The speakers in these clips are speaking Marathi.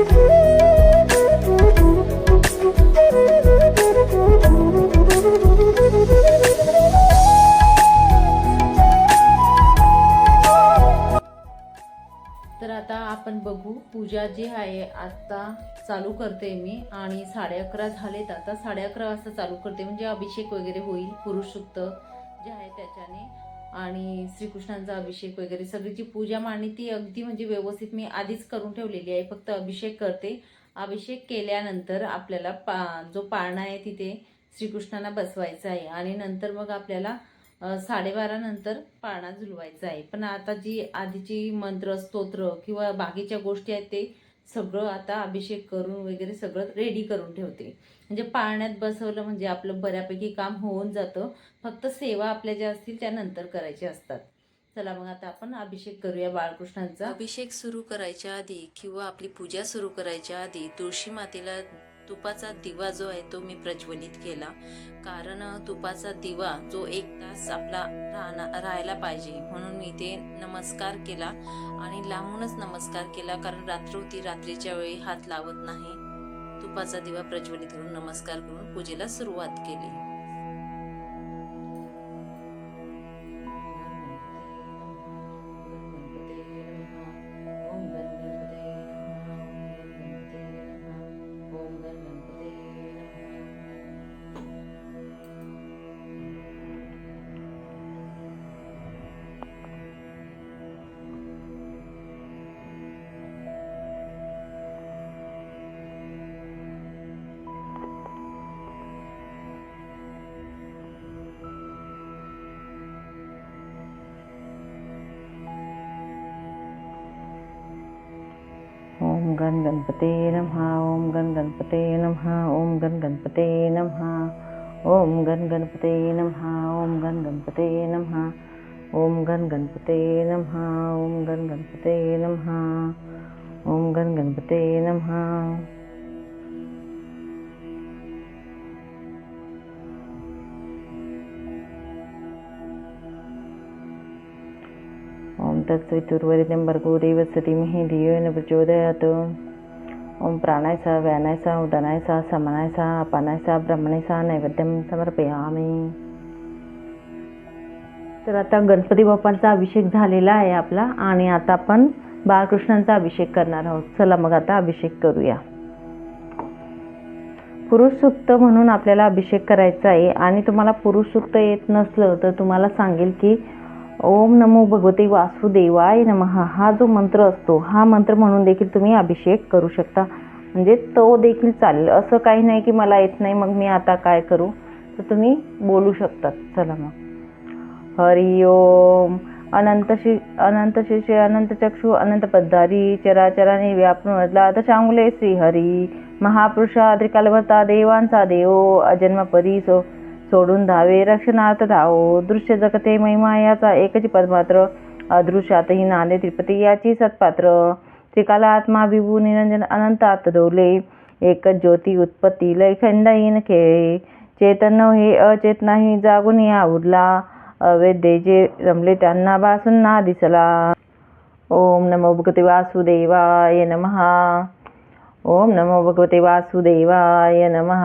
तर आता आपण बघू पूजा जी आहे आता चालू करते मी. आणि साडे अकरा झालेत आता. साडे अकरा वाजता चालू करते. म्हणजे अभिषेक वगैरे होईल पुरुषसूक्त जे आहे त्याच्याने. आणि श्रीकृष्णांचा अभिषेक वगैरे सगळीची पूजा मांडणी ती अगदी म्हणजे व्यवस्थित मी आधीच करून ठेवलेली आहे. फक्त अभिषेक करते. अभिषेक केल्यानंतर आपल्याला पा जो पाळणा आहे तिथे श्रीकृष्णांना बसवायचा आहे. आणि नंतर मग आपल्याला साडेबारानंतर साडेबारा नंतर पाळणा झुलवायचा आहे. पण आता जी आधीची मंत्र स्तोत्र किंवा बाकीच्या गोष्टी आहेत ते सगळं आता अभिषेक करून वगैरे सगळं रेडी करून ठेवते. म्हणजे पाळण्यात बसवलं म्हणजे आपलं बऱ्यापैकी काम होऊन जातं. फक्त सेवा आपल्या ज्या असतील त्या नंतर करायच्या असतात. चला मग आता आपण अभिषेक करूया बाळकृष्णांचा. अभिषेक सुरू करायच्या आधी किंवा आपली पूजा सुरू करायच्या आधी तुळशी मातेला तुपाचा दिवा जो आहे तो मी प्रज्वलित केला. कारण तुपाचा दिवा जो एक तास आपला राहणार राहायला पाहिजे. म्हणून मी ते नमस्कार केला आणि लांबूनच नमस्कार केला कारण रात्र होती रात्रीच्या वेळी हात लावत नाही. तुपाचा दिवा प्रज्वलित करून नमस्कार करून पूजेला सुरुवात केली. गण गणपते नमः ॐ गण गणपते नमः ॐ गण गणपते नमः ॐ गण गणपते नमः ॐ गण गणपते नमः ॐ गण गणपते नमः ॐ गण गणपते नमः ॐ गण गणपते नमः ॐ तत्सवितुर्वरितं भर्गो देवस्य धीमहि धियो न प्रचोदयात् ॐ प्राणायसा सा उदानायसा सा ब्रह्मणे सा नैवेद्यं समर्पयामि। तर आता गणपती बाप्पांचा अभिषेक झालेला आहे आपला आणि आता आपण बाळकृष्णांचा अभिषेक करणार आहोत. चला मग आता अभिषेक करूया. पुरुष सुक्त म्हणून आपल्याला अभिषेक करायचा आहे आणि तुम्हाला पुरुष सुक्त येत नसलं तर तुम्हाला सांगेल की ओम नमो भगवते वासुदेवाय नमः हा जो मंत्र असतो हा मंत्र म्हणून देखील तुम्ही अभिषेक करू शकता. म्हणजे तो देखील चालेल. असं काही नाही की मला येत नाही मग मी आता काय करू? तर तुम्ही बोलू शकतात. चला मग. हरि ओम. अनंत शि अनंत शिष्य अनंत चक्षु अनंत पद्धारी चराचराने व्यापून वदला दशांगुले श्रीहरी. महापुरुषा त्रिकालभर्ता देवांचा देव अजन्म परी सो सोडून धावे रक्षणार्थ धावो दृश्य जगते महिमा याचा एकच पदमात्र. अदृश्यातही नांदे त्रिपती याची सत्पात्र. त्रिकाला आत्मा विभू निरंजन अनंतात आतडोले एकच ज्योती उत्पत्ती लय खंडहीन खेळे. चेतन हे अचेतनाही जागून या उरला. अवेद्ये जे रमले त्यांना भासून ना दिसला. ओम नमो भगवते वासुदेवाय नमः ओम नमो भगवते वासुदेवाय नमः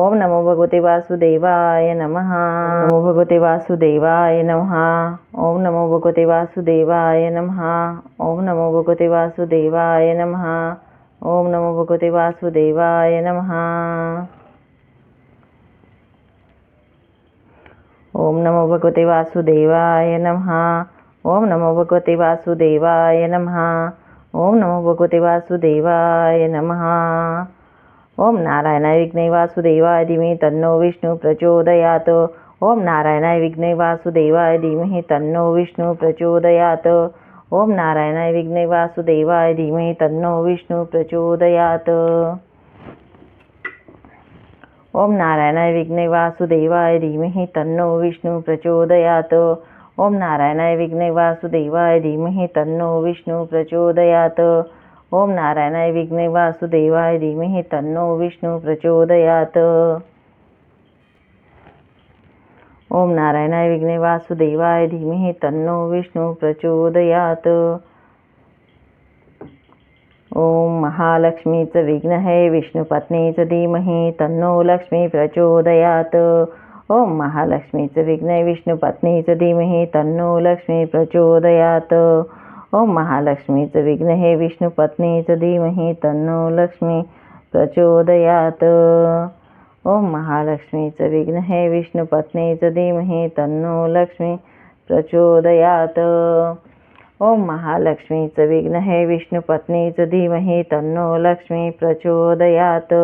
ఓం నమో భగవతి వాసుదేవాయ నమ. నమో భగవతి వాసుదేవాయ నమ. ఓం నమో భగవతి వాసుదేవాయ నమ. ఓం నమో భగవతి వాసుదేవాయ నమ. ఓం నమో భగవతి వాసుదేవాయ నమ. ఓం నమో భగవతి వాసుదేవాయ నమ. ఓం నమో భగవతి వాసుదేవాయ నమ. ఓం నమో భగవతి వాసుదేవాయ నమ. ओम नारायणाय विघ्ने वासुदेवाय धीमे तन्नो विष्णू प्रचोदयात। ओम नारायणाय विघ्ने वासुदेवाय धीमहि तन्नो विष्णू प्रचोदयात। ओम नारायणाय विघ्ने वासुदेवाय धीमहि तन्नो विष्णू प्रचोदयात। ओम नारायणाय विघ्ने वासुदेवाय धीमहि तन्नो विष्णू प्रचोदयात। ओम नारायणाय विघ्ने वासुदेवाय धीमहि तन्नो विष्णू प्रचोदयात। ओम नारायणाय विघ्ने वासुदेवाय धीमहि तन्नो विष्णू प्रचोदयात. ओम नारायणाय विघ्ने वासुदेवाय धीमहि तन्नो विष्णू प्रचोदयात. ओम महालक्ष्मीचं विघ्न हे विष्णुपत्नीचं धीमहि तन्नो लक्ष्मी प्रचोदयात. ओम महालक्ष्मीचं विघ्न हे विष्णुपत्नीचं धीमहि तन्नो लक्ष्मी प्रचोदयात. ओम महालक्ष्मीचं विघ्न हे विष्णुपत्नीचं धीमहि तन्नो लक्ष्मी प्रचोदयात. ओम महालक्ष्मीचं विघ्न हे विष्णुपत्नीचं धीमहि तन्नो लक्ष्मी प्रचोदयात. ओम महालक्ष्मीचं विघ्न हे विष्णुपत्नीचं धीमहि तन्नो लक्ष्मी प्रचोदयात.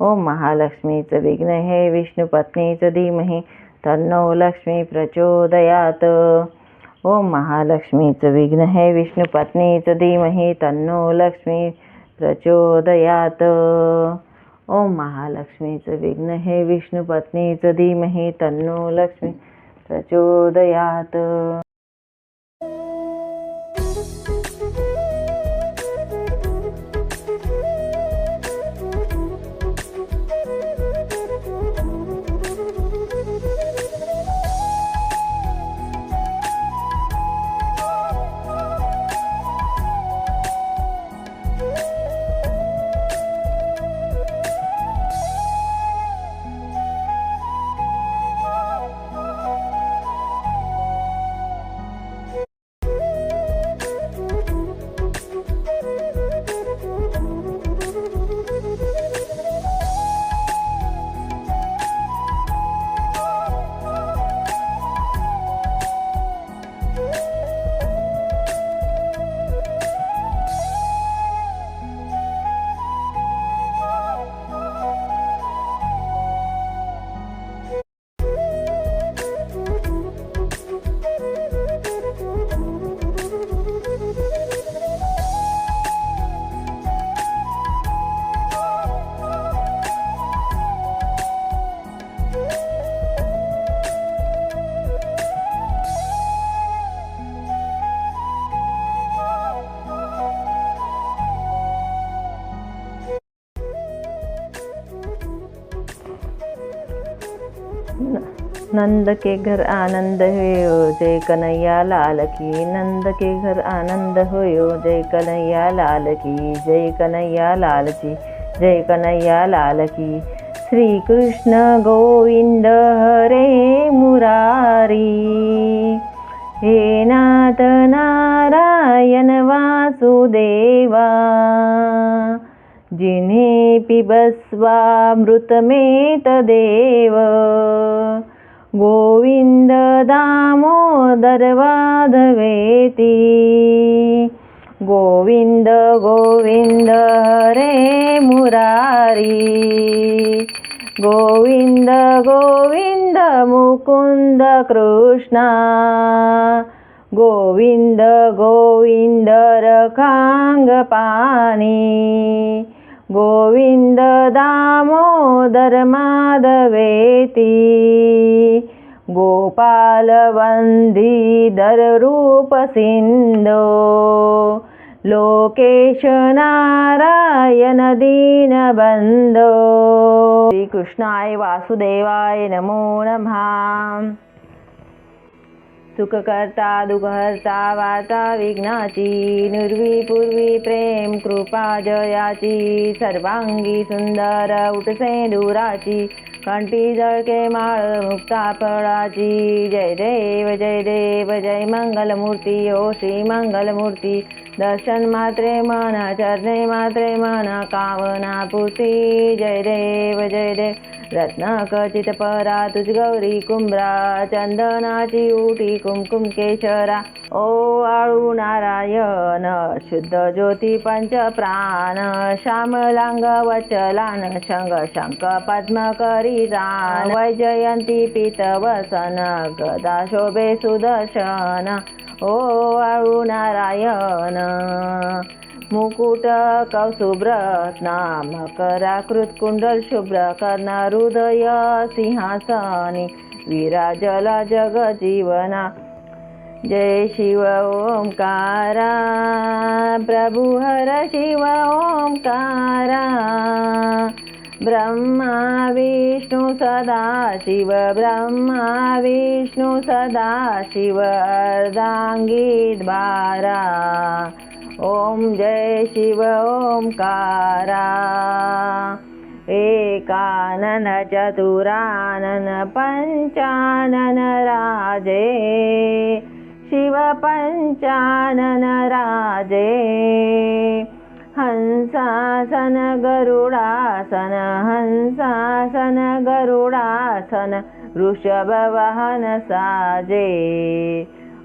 ओम महालक्ष्मीचं विघ्न हे विष्णुपत्नीचं धीमहि तन्नो लक्ष्मी प्रचोदयात. ओम महालक्ष्मीचं विघ्न हे विष्णुपत्नीचं धीमहि तन्नो लक्ष्मी प्रचोदयात. ओम महालक्ष्मीचं विघ्न हे विष्णुपत्नीचं धीमहि तन्नो लक्ष्मी प्रचोदयात. नंद के घर आनंद होयो जय कन्हैया लाल की। नंद के घर आनंद होयो जय कन्हैया लाल की। जय कन्हैया लाल की जय कन्हैया लाल की। श्री कृष्ण गोविंद हरे मुरारी। हे नाथ नारायण वासुदेवा जिन्हे पिबस्वामृतमेत देव गोविंद दामोदर वाधवेती गोविंद गोविंद हरे मुरारी गोविंद गोविंद मुकुंद कृष्णा गोविंद गोविंद गोविन्द गोविंद दामोदर माधवेती गोपाल वंदीधर रूप सिंधो लोकेश नारायण दीनबंधो श्रीकृष्णाय वासुदेवाय नमो नमः। सुखकर्ता दुःखहर्ता वार्ता विघ्नाची निर्वी पूर्वी प्रेम कृपा जयाची सर्वांगी सुंदर उठसे दुराची कंठी जळके माळ मुक्ता फळाची. जय देव जय देव जय मंगलमूर्ती ओ श्री मंगलमूर्ती. दर्शन मात्रे मना चरणे मात्रे मना कामना पुती जय देव जय देव. रत्न परा गौरी कुंभरा चंदनाची उटी कुमकुम केशरा। ओ आळू नारायण शुद्ध ज्योती पंच प्राण। श्यामलांग वचलान शंग शंख पद्म करी रान वैजयंती पित वसन गदा शोभे सुदर्शन। ओ आळू नारायण। मुकुट कौसुभ्रत्ना मकराकृत कुंडल शुभ्र कर्ण हृदय सिंहासनी विराजला जगजीवना जय शिव ओंकारा प्रभु हर शिव ओंकारा। ब्रह्मा विष्णु सदा शिव ब्रह्मा विष्णु सदा शिव अर्धांगीत बारा। ओम जय शिव ओंकारा। एकानन चतुरानन पंचानन राजे। शिव पंचानन राजे। हंसासन गरुडासन हंसासन गरुडासन वृषभवाहन साजे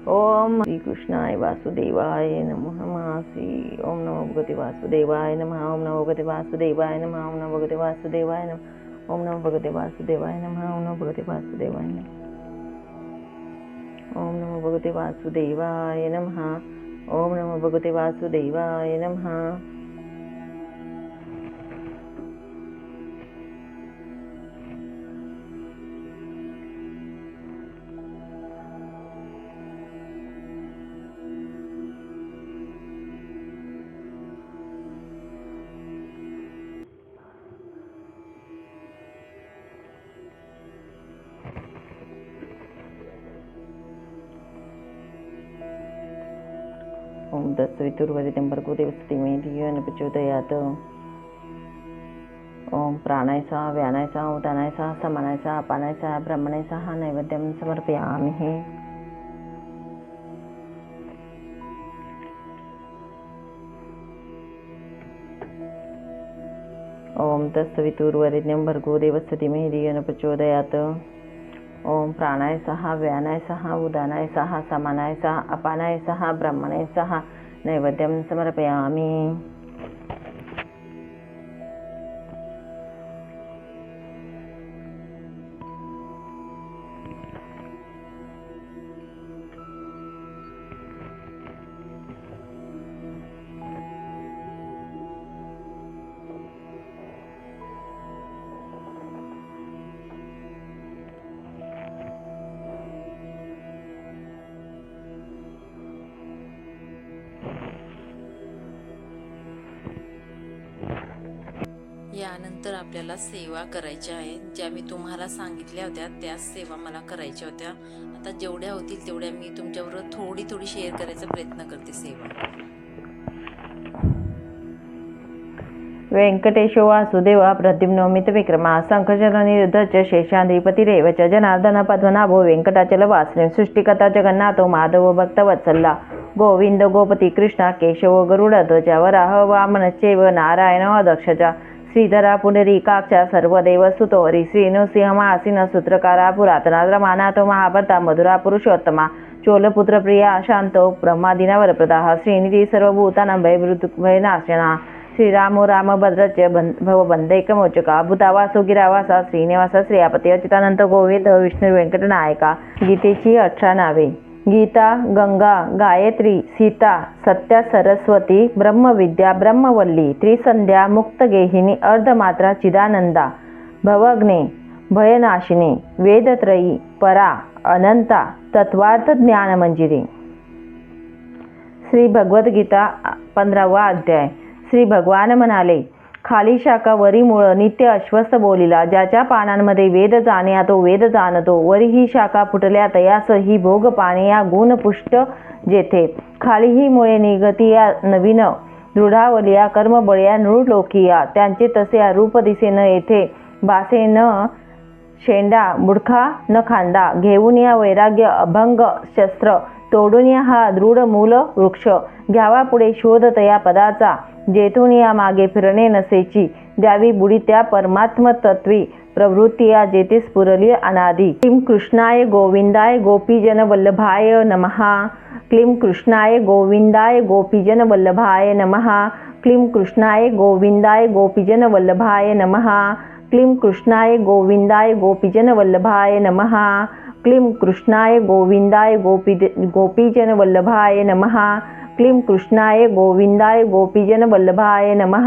ओम श्रीकृष्णाय वासुदेवाय नमः महासी ओम नमो भगवते वासुदेवाय नमः ओम नमो भगवते वासुदेवाय नमः ओम नमो भगवते वासुदेवाय नमः ओम नमो भगवते वासुदेवाय नमः ओम नमो भगवते वासुदेवाय नमः। ओम नमो भगवते वासुदेवाय नमः ओम नमो भगवते वासुदेवाय नमः। ओम दत्सवितुर्वरितं भर्गो देवस्ति मे धियं प्रचोदयात् ओम प्राणायसा व्यानायसा उदानायसा समानायसा अपानायसा ब्रह्मणायसा सह नैवेद्यं समर्पयामि ओम तत्सवितुर्वरिण्यं भर्गो देवस्य धीमहि धियो न प्रचोदयात् ओम प्राणाय सहा व्यानाय सहा उदानाय सहा समानाय सहा अपानाय सहा ब्रह्मणाय सहा नैवेद्यं समर्पयामि। यानंतर आपल्याला सेवा करायच्या आहेत. ज्या मी तुम्हाला सांगितल्या होत्या त्याच सेवा मला करायच्या होत्या. आता जेवढ्या होतील तेवढ्या मी तुमच्याबरोबर थोडी थोडी शेअर करायचा प्रयत्न करते सेवा. व्यंकटेशो वासुदेव प्रद्युम्नोमित विक्रमा शंखचरण निरुद्धच शेषाद्रिपती रेवच जनार्दन पद्मनाभो व्यंकटाचल वासने सृष्टिकथा जगन्नाथो माधव भक्तवत्सल्ला गोविंद गोपती कृष्णा केशव गरुडध्वज वराह वामनश्चैव नारायण दक्षजा श्रीधरा पुंडरीकाक्षा सर्वदेव सुतो हरी सूत्रकारा पुरातनाद्रमानातो रमानाथो महाभर्ता मधुरा पुरुषोत्तमा चोलपुत्र प्रिया शांतो ब्रह्मादिना श्रीनिधि श्रीनिधी सर्वभूतानां भयभृतभयनाशना श्रीरामो रामभद्रच भवबन्धैकमोचका भूतावासो गिरावासा श्रीनिवास श्रियापती अच्युतानंत गोविंद विष्णू व्यंकटनायका गीतेची अठरा नावे। गीता गंगा गायत्री सीता सत्या सरस्वती ब्रह्मविद्या ब्रह्मवल्ली त्रिसंध्या मुक्तगेहिनी अर्धमात्रा चिदानंदा भवग्ने भयनाशिनी वेदत्रयी परा अनंता तत्वार्थ ज्ञानमंजिरी. श्री भगवद्गीता पंधरावा अध्याय. श्री भगवान म्हणाले खाली शाखा वरी मुळ नित्य अश्वस्त बोलिला. ज्याच्या पानांमध्ये वेद जाण्या तो वेद जाणतो. वरी ही शाखा फुटल्या तयास ही भोग पाने या गुण पुष्ट जेथे. खाली ही मुळे निगती या नवीन दृढावलिया कर्मबळ्या नृलोकिया. त्यांचे तसे रूप दिसे न येथे बासे न शेंडा बुडखा न खांदा. घेऊन या वैराग्य अभंग शस्त्र तोडून या हा दृढ मूल वृक्ष. घ्यावा पुढे शोध तया पदाचा. जेथून या मागे फिरणे नसेची. द्यावी बुडी त्या परमात्म तत्वी. प्रवृत्ती या जेथे स्फुरली अनादी. किम कृष्णाय गोविंदाय गोपीजन वल्लभाय नमहा क्लीं कृष्णाय गोविंदाय गोपीजन वल्लभाय नमहा क्लीं कृष्णाय गोविंदाय गोपीजन वल्लभाय नमहा क्लीं कृष्णाय गोविंदाय गोपीजन वल्लभाय नमहा क्लीं कृष्णाय गोविंदाय गोपी गोपीजन वल्लभाय नमहा क्लीं कृष्णाय गोविंदाय गोपीजन वल्लभाय नमः।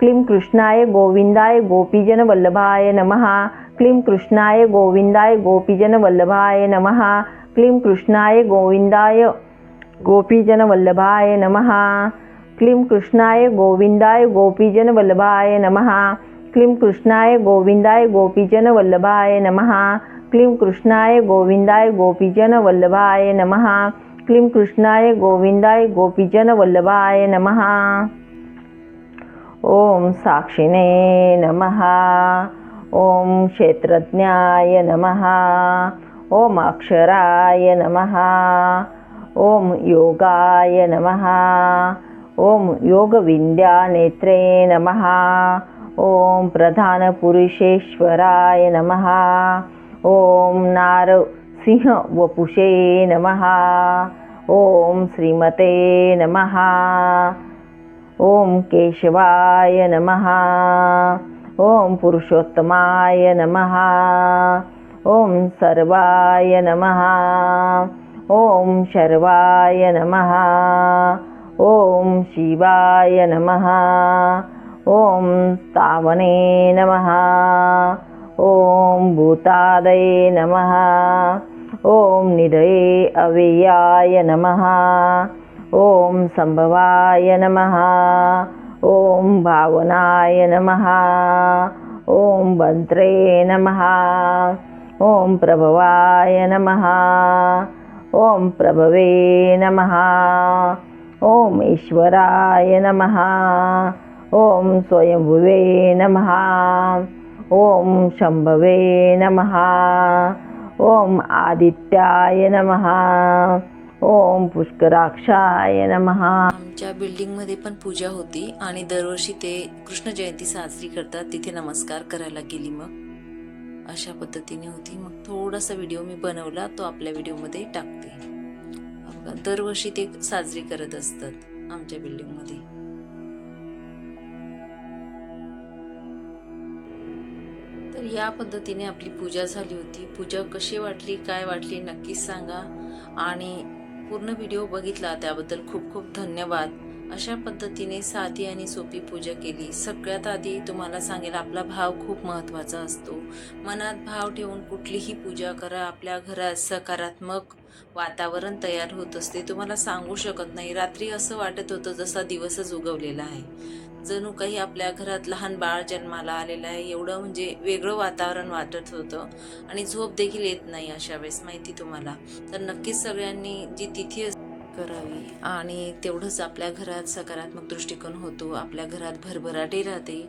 क्लीं कृष्णाय गोविंदाय गोपीजन वल्लभाय नमः। क्लीं कृष्णाय गोविंदाय गोपीजन वल्लभाय नमः। क्लीं कृष्णाय गोविंदाय गोपीजन वल्लभाय नमः। क्लीं कृष्णाय गोविंदाय गोपीजन वल्लभाय नमः। क्लीं कृष्णाय गोविंदाय गोपीजन वल्लभाय नमः। क्लीं कृष्णाय गोविंदाय गोपीजन वल्लभाय नमः। क्लीं कृष्णाय गोविंदाय गोपीजन वल्लभाय नमः। ॐ साक्षिणे नमः। ॐ क्षेत्रज्ञाय नमः। ॐ अक्षराय नमः। ॐ योगाय नमः। ॐ योगविद्यानेत्रे नमः। ॐ प्रधानपुरुषेश्वराय नमः। ॐ नारसिंहवपुषे नमः। ॐ श्रीमते नमः। ॐ केशवाय नमः। ॐ पुरुषोत्तमाय नमः। ॐ सर्वाय नमः। ॐ शर्वाय नमः। ॐ शिवाय नमः। ॐ तावने नमः। ॐ भूतादये नमः। ॐ निधये अव्ययाय नमः। ॐ सम्भवाय नमः। ॐ भावनाय नमः। ॐ भद्रे नमः। ॐ प्रभवाय नमः। ॐ प्रभवे नमः। ॐ ईश्वराय नमः। ॐ स्वयंभुवे नमः। ॐ शम्भवे नमः ॐ आदित्याय नमः ओम पुष्कराक्षाय नमः. आमच्या बिल्डिंगमध्ये पण पूजा होती आणि दरवर्षी ते कृष्ण जयंती साजरी करतात तिथे नमस्कार करायला गेली मग. अशा पद्धतीने होती. मग थोडासा व्हिडिओ मी बनवला तो आपल्या व्हिडिओमध्ये टाकते. दरवर्षी ते साजरी करत असतात आमच्या बिल्डिंगमध्ये. तर या पद्धतीने आपली पूजा झाली होती. पूजा कशी वाटली काय वाटली नक्कीच सांगा. आणि पूर्ण व्हिडिओ बघितला त्याबद्दल खूप खूप धन्यवाद. अशा पद्धतीने साधी आणि सोपी पूजा केली. सगळ्यात आधी तुम्हाला सांगेल आपला भाव खूप महत्त्वाचा असतो. मनात भाव ठेवून कुठलीही पूजा करा. आपल्या घरात सकारात्मक वातावरण तयार होत असते. तुम्हाला सांगू शकत नाही. रात्री असं वाटत होतं जसा दिवसच उगवलेला आहे. जणू काही आपल्या घरात लहान बाळ जन्माला आलेलं आहे एवढं म्हणजे वेगळं वातावरण वाटत होतं. आणि झोप देखील येत नाही अशा वेळेस माहिती तुम्हाला. तर नक्कीच सगळ्यांनी जी तिथी करावी. आणि तेवढंच आपल्या घरात सकारात्मक दृष्टिकोन होतो. आपल्या घरात भरभराटी राहते.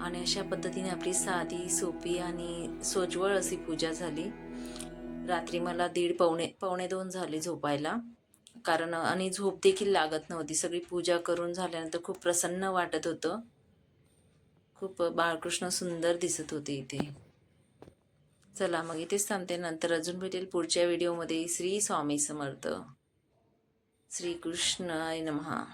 आणि अशा पद्धतीने आपली साधी सोपी आणि सोज्वळ अशी पूजा झाली. रात्री मला दीड पावणे पावणे दोन झाले झोपायला. कारण आणि झोप देखील लागत नव्हती. सगळी पूजा करून झाल्यानंतर खूप प्रसन्न वाटत होतं. खूप बाळकृष्ण सुंदर दिसत होते इथे. चला मग इथेच थांबते. नंतर अजून भेटेल पुढच्या व्हिडिओमध्ये. श्री स्वामी समर्थ. श्रीकृष्णाय नमहा